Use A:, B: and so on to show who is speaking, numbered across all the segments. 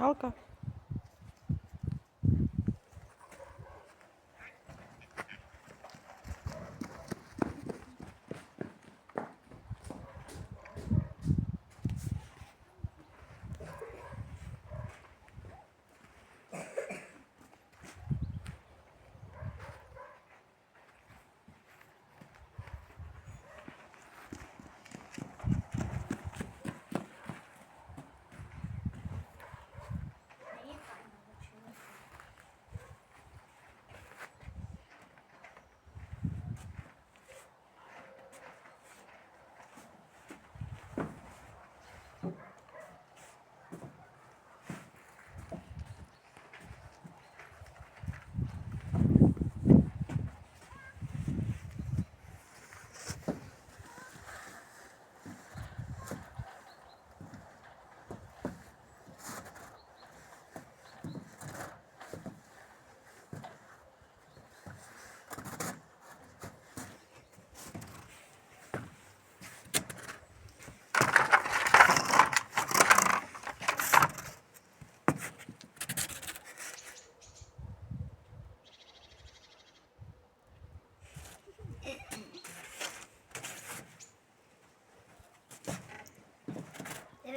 A: Алка.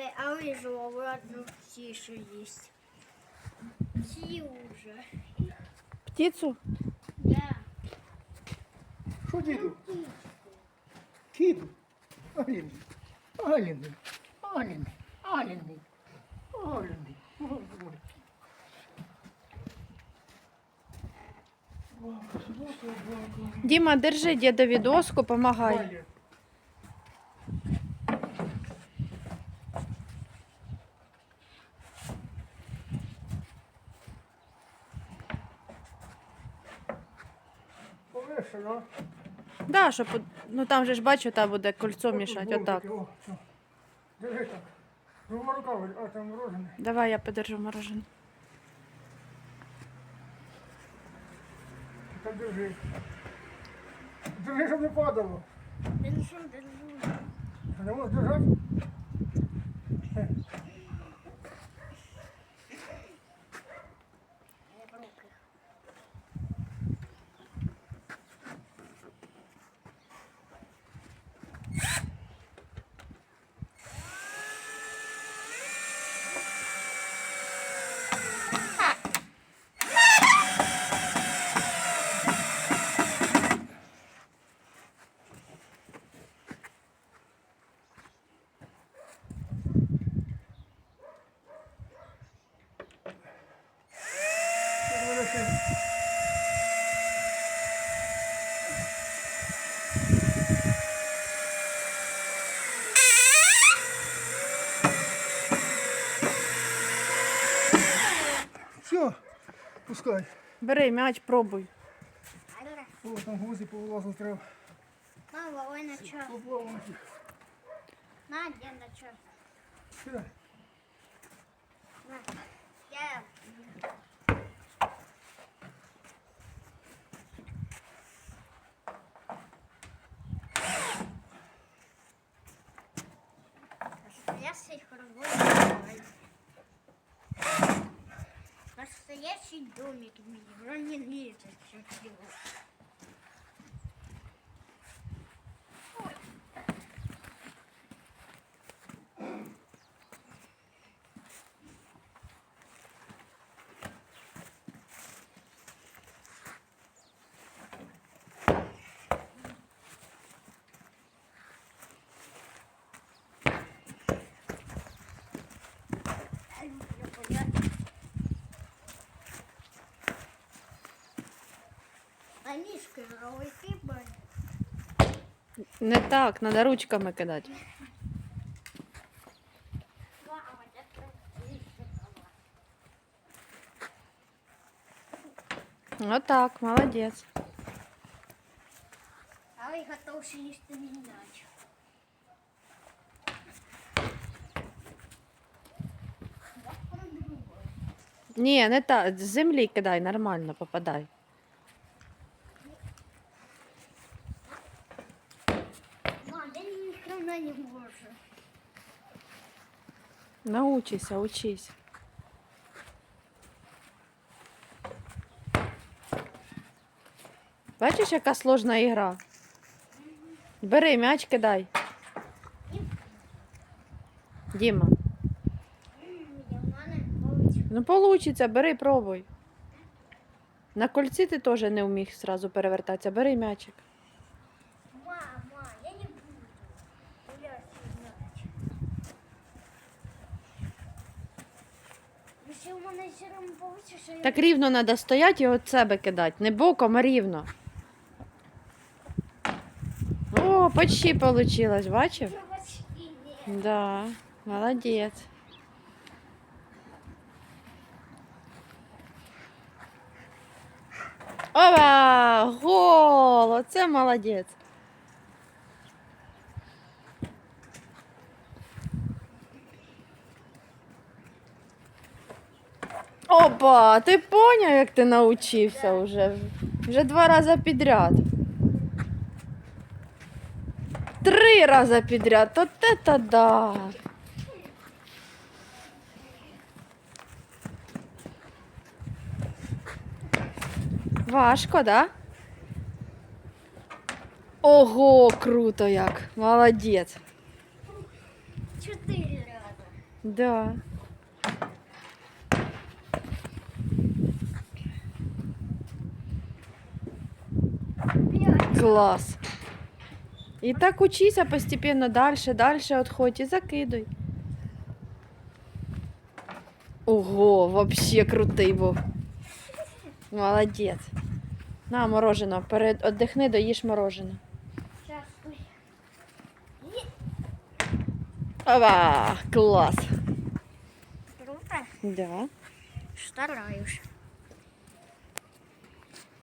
B: Диви, а вижу обратно всі, що є. Всі уже.
A: Птицу?
B: Да.
C: Що діду? Кіду. Аліни. Аліни. Аліни. Аліни. Аліни.
A: Діма, держи дідові доску, помагай.
C: Валя. Повишено.
A: Да, щоб, ну там же ж бачу, там буде кольцо мішати, отак.
C: О. Держи так. Двома руками, а там морожене.
A: Давай я подержу морожене.
C: Так держи. Держи, щоб не падало.
B: Держу, держу.
C: Не можеш держати?
B: Я в руки.
C: Все, пускай.
A: Бери м'яч, пробуй.
C: О, там гузі повилазили треба.
B: Мама, ой, на чё?
C: Поплавати.
B: На?
C: Сюди.
B: На. Я. Настоящий хоровой Настоящий домик в мире. Броненосец. всего.
A: Не так, треба ручками кидати.
B: Мама, это
A: Отак, молодець.
B: А вы готовы їсти міняч.
A: Ні, не так. З землі кидай, нормально попадай.
B: вона не може.
A: Научися, учись. Бачиш, яка сложна ігра? Бери м'яч кидай. Діма. Ну, получиться, бери, пробуй. На кольці ти теж не вміг зразу перевертатися. Бери м'ячик.
B: Якщо в мене одно получиш, що я
A: Так рівно треба стояти і від себе кидати. Не боком, а рівно. О, почти получилось, бачив? Да, молодець. Опа! Гол! Оце молодець. Опа! Ти поняв, як ти навчився вже? Вже два рази підряд. Три рази підряд. От це да. Важко, да? Ого, круто як. Молодець.
B: Чотири рази.
A: Да. Клас. І так учися постепенно дальше, дальше отходь і закидуй. Ого, вообще крутий був. Молодець. На, мороженое. Перед отдихни, доїж
B: ой.
A: Ова, клас.
B: Круто.
A: Да.
B: Стараюсь.